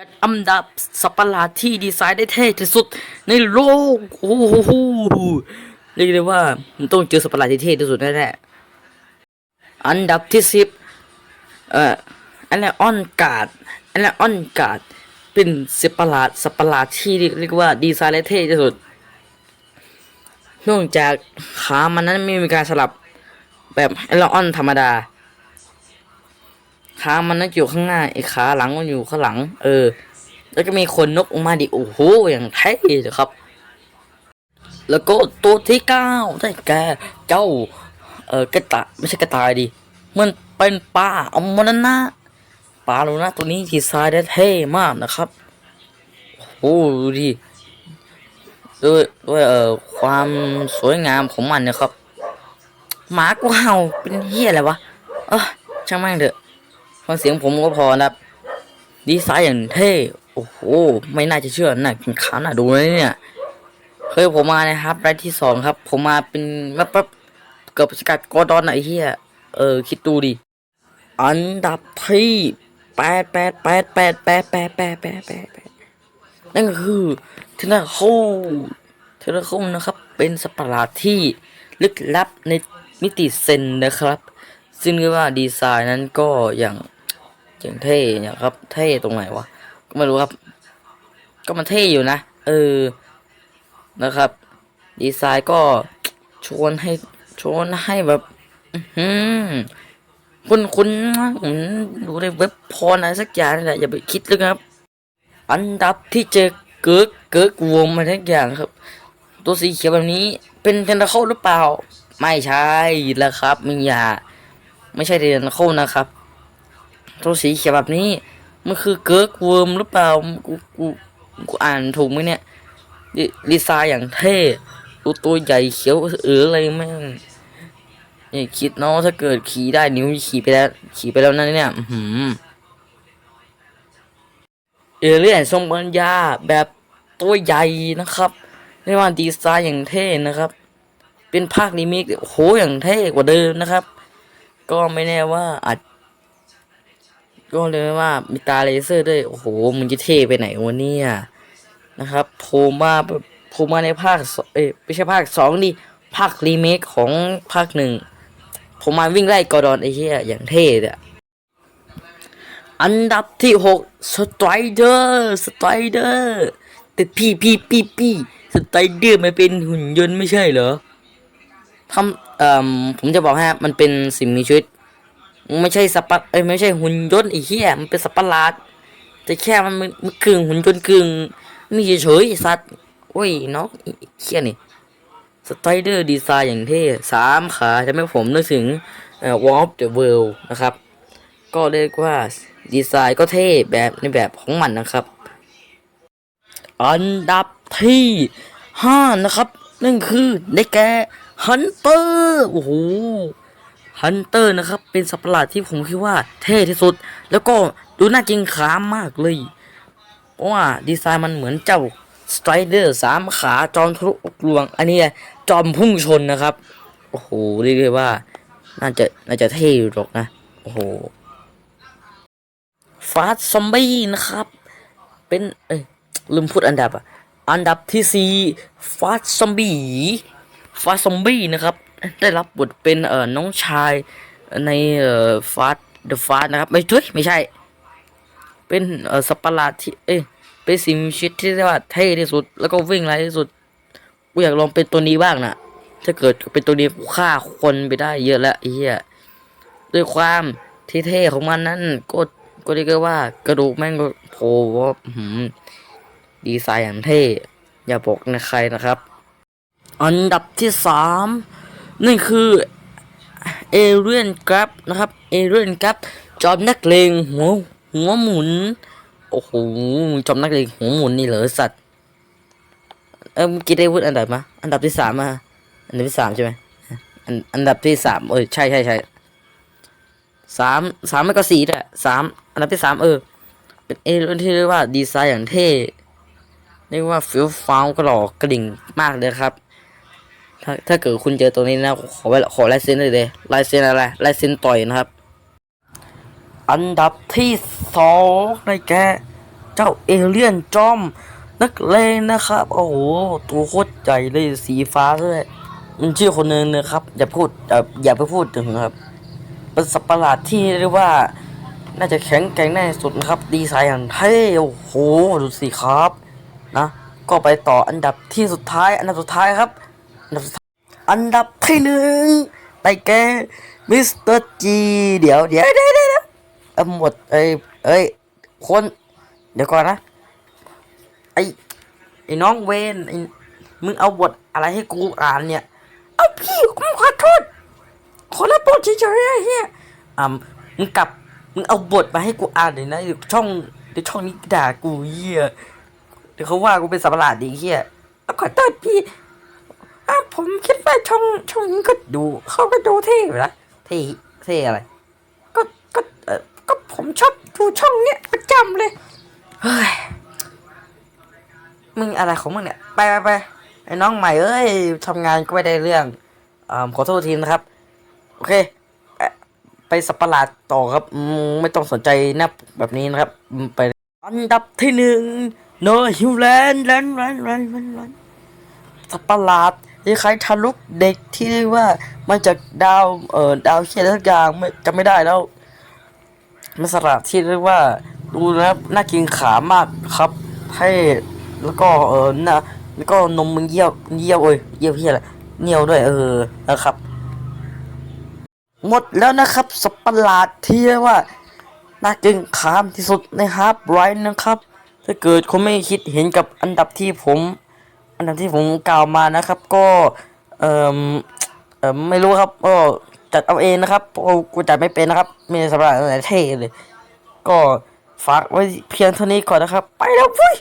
จัดอันดับสัตว์ประหลาดที่ดีไซน์ได้เท่ที่สุดในโลก โอ้โหเรียกได้ว่ามันต้องเจอสัตว์ประหลาดที่เท่ที่สุดแน่ๆอันดับที่สิบเอ่ออันแรออนการ์ดอันแรออนการ์ดเป็นสัตว์ประหลาดสัตว์ประหลาดที่เรียกว่าดีไซน์ได้เท่ที่สุดนองจากขามันนั้นไม่มีการสลับแบบแอนออนธรรมดา ขามันนั่นอยู่ข้างหน้าไอ้ขาหลังมันอยู่ข้างหลัง เออ แล้วก็มีคนนกออกมาดิโอ้โหอย่างเท่เลยครับ แล้วก็ตัวที่เก้าได้แก่เจ้า เออกระต่ายไม่ใช่กระต่ายดิมันเป็นปลาอมนันนะปลาโลนะตัวนี้ดีไซน์ได้เท่มากนะครับโอ้โหดูดิด้วยด้วยเอ่อความสวยงามของมันนะครับ หมากูเห่าเป็นเฮียอะไรวะ เออช่างแม่งเถอะ ฟังเสียงผมก็พอนะครับ ดีไซน์อย่างเท่ โอ้โห ไม่น่าจะเชื่อน่ากินขาวน่าดูเลยเนี่ยเคยผมมานะครับรายที่สองครับ ผมมาเป็นแบบแบบเกือบสกัดกอดอนไหนเฮียเออ คิดดูดิ อันดับที่แปดแปดแปดแปดแปดแปดแปดแปดแปดแปดนั่นก็คือเทนาโคเทนาโคนะครับ เป็นสัตว์ประหลาดที่ลึกลับในมิติเซนนะครับ ซึ่งเรียกว่าดีไซน์นั้นก็อย่าง อย่างเท่เนี่ยครับ เท่ตรงไหนวะก็ไม่รู้ครับ ก็มันเท่อยู่นะเออนะครับ ดีไซน์ก็ชวนให้ชวนให้แบบอื้อหือคุณคุณผมดูในเว็บพอนะสักอย่างนี่แหละอย่าไปคิดเลยครับ อันดับที่เจอเกิร์กเกิร์กวงมาทุกอย่างครับ ตัวสีเขียวแบบนี้เป็นเทนตาเคิลหรือเปล่า ไม่ใช่แล้วครับมึงอย่าไม่ใช่เทนตาเคิลนะครับ ตัวสีเขียวแบบนี้ มันคือเกิร์กเวิร์มหรือเปล่า กูกูกูอ่านถูกไหมเนี่ยดิดีไซน์อย่างเท่ดูตัวใหญ่เขียวเอออะไรแม่งนี่คิดเนาะถ้าเกิดขี่ได้นิ้วขี่ไปแล้วขี่ไปแล้วนั่นเนี่ยอื้อหือเอเลี่ยนทรงปัญญาแบบตัวใหญ่นะครับเรียกว่าดีไซน์อย่างเท่นะครับ เป็นภาครีเมคโอ้โหอย่างเท่กว่าเดิมนะครับ ก็ไม่แน่ว่าอาจ ก็เลยว่ามีตาเลเซอร์ด้วย โอ้โห มึงจะเท่ไปไหนวะเนี่ยนะครับโผล่มาโผล่มาในภาคเอ้ไม่ใช่ภาคสองดิภาครีเมคของภาคหนึ่งผมมาวิ่งไล่กอร์ดอนไอ้เหี้ยอย่างเท่เลยอะอันดับที่หกสไตรเดอร์สไตรเดอร์แต่พี่พี่พี่พี่สไตรเดอร์มันเป็นหุ่นยนต์ไม่ใช่เหรอทำเอ่อผมจะบอกให้มันเป็นสิ่งมีชีวิต ไม่ใช่สัตว์ปะเอ้ยไม่ใช่หุ่นยนต์ไอ้เหี้ยมันเป็นสัตว์ปหลาดแต่แค่มันมันมันกึ่งหุ่นยนต์กึ่งนี่เฉยๆสัตว์โอ้ยน้องเหี้ยนี่สไตเดอร์ดีไซน์อย่างเท่สามขาจะไม่ผมนึกถึงเอ่อ War of the World นะครับ ก็เรียกว่าดีไซน์ก็เท่แบบในแบบของมันนะครับ อันดับที่ห้านะครับ นั่นคือได้แก่ฮันเตอร์โอ้โห ฮันเตอร์นะครับ เป็นสัตว์ประหลาดที่ผมคิดว่าเท่ที่สุด แล้วก็ดูน่ากินขามากเลย เพราะว่าดีไซน์มันเหมือนเจ้าสไตรเดอร์สามขาจอมทะลุอกลวง อันนี้จอมพุ่งชนนะครับ โอ้โหเรียกได้ว่า น่าจะน่าจะเท่อยู่หรอกนะ โอ้โหฟาสซอมบี้นะครับ เป็น เอ้ยลืมพูดอันดับอะ อันดับที่สี่ฟาสซอมบี้ฟาสซอมบี้นะครับ ได้รับบทเป็นเอ่อน้องชายในเอ่อฟาสเดอะฟาสนะครับ ไม่ช่วยไม่ใช่ เป็นเอ่อสัตว์ประหลาดที่เอ้ยเป็นสิ่งมีชีวิตที่เรียกว่าเท่ที่สุด แล้วก็วิ่งไวที่สุดกูอยากลองเป็นตัวนี้บ้างนะถ้าเกิดเป็นตัวนี้กูฆ่าคนไปได้เยอะแล้วเหี้ยด้วยความที่เท่ของมันนั้นก็ก็เรียกว่ากระดูกแม่งก็โผล่ว่าอื้อหือดีไซน์อย่างเท่ อย่าบอกนะใครนะครับ อันดับที่สาม นั่นคือเอเรียนกราฟนะครับเอเรียนกราฟจอมนักเลงหัวหัวหมุนโอ้โหจอมนักเลงหัวหมุนนี่เหรอสัตว์เออเมื่อกี้ได้พูดอันดับมาอันดับที่สามมาอันดับที่สามใช่ไหมอันอันดับที่สามเออใช่ใช่ใช่สามสามไม่ก็สี่แหละสามอันดับที่สามเออ เป็นเอเรียนที่เรียกว่าดีไซน์อย่างเท่เรียกว่าฟิลฟ้าวกระหลอกกระดิ่งมากเลยครับ ถ้าถ้าเกิดคุณเจอตัวนี้นะขอไว้ขอลายเซ็นเลยเลยลายเซ็นอะไรลายเซ็นต่อยนะครับ อันดับที่สองได้แกเจ้าเอเลี่ยนจอม นักเลงนะครับ โอ้โหตัวโคตรใหญ่เลยสีฟ้าด้วยมันชื่อคนหนึงนะครับ อย่าพูดอย่าอย่าไปพูดถึงครับเป็นสัตว์ประหลาดที่เรียกว่า น่าจะแข็งแกร่งแน่สุดนะครับ ดีไซน์อย่างเท่โอ้โหดูสิครับ นะ ก็ไปต่ออันดับที่สุดท้าย อันดับสุดท้ายครับ อันดับอันดับที่หนึ่งได้แก่มิสเตอร์จีเดี๋ยวเดี๋ยวเดี๋ยวเดี๋ยวเอ้หมดเอ้ยเอ้ยคนเดี๋ยวก่อนนะไอไอ้น้องเวนไอ้มึงเอาบทอะไรให้กูอ่านเนี่ย เอาพี่กูขอโทษขอรับบทเฉยๆไอ้เฮียอ่ามึงกลับมึงเอาบทมาให้กูอ่านเลยนะเดี๋ยวช่องเดี๋ยวช่องนี้ด่ากูเฮียเดี๋ยวเขาว่ากูเป็นสัตว์ประหลาดดิเฮียขอโทษพี่ อะผมคิดว่าช่องช่องนี้ก็ดูเขาก็ดูเท่อยู่นะเท่เท่อะไร ก็ก็เออก็ผมชอบดูช่องเนี้ยประจำเลยเฮ้ยมึงอะไรของมึงเนี่ยไปไปไปไอ้น้องใหม่เอ้ยทำงานก็ไม่ได้เรื่องอ่าขอโทษทีนะครับ โอเคเอ่อไปสับประหลาดต่อครับอืมไม่ต้องสนใจนะแบบนี้นะครับอืมไปอันดับที่หนึ่งโนฮิวแลนด์แลนด์แลนด์แลนด์แลนด์แลนด์สับประหลาด คล้ายๆทะลุกเด็กที่เรียกว่ามาจากดาวเอ่อดาวเขียนสักอย่างไม่จำไม่ได้แล้วมันสลัดที่เรียกว่าดูนะครับน่ากินขามากครับ ให้แล้วก็เออนะแล้วก็นมมึงเยี่ยวเยี่ยวเอ้ยเยี่ยวเพี้ยอะไรเนียวด้วยเออนะครับ หมดแล้วนะครับสัตว์ประหลาดที่เรียกว่าน่ากินขามที่สุดในฮาร์ปไรน์นะครับ ถ้าเกิดคุณไม่คิดเห็นกับอันดับที่ผม ดับที่ผมกล่าวมานะครับ ก็เอ่อเอ่อไม่รู้ครับก็จัดเอาเองนะครับกูจัดไม่เป็นนะครับมีสำหรับอะไรเท่เลย ก็ฝากไว้เพียงเท่านี้ก่อนนะครับ ไปแล้วพุ้ย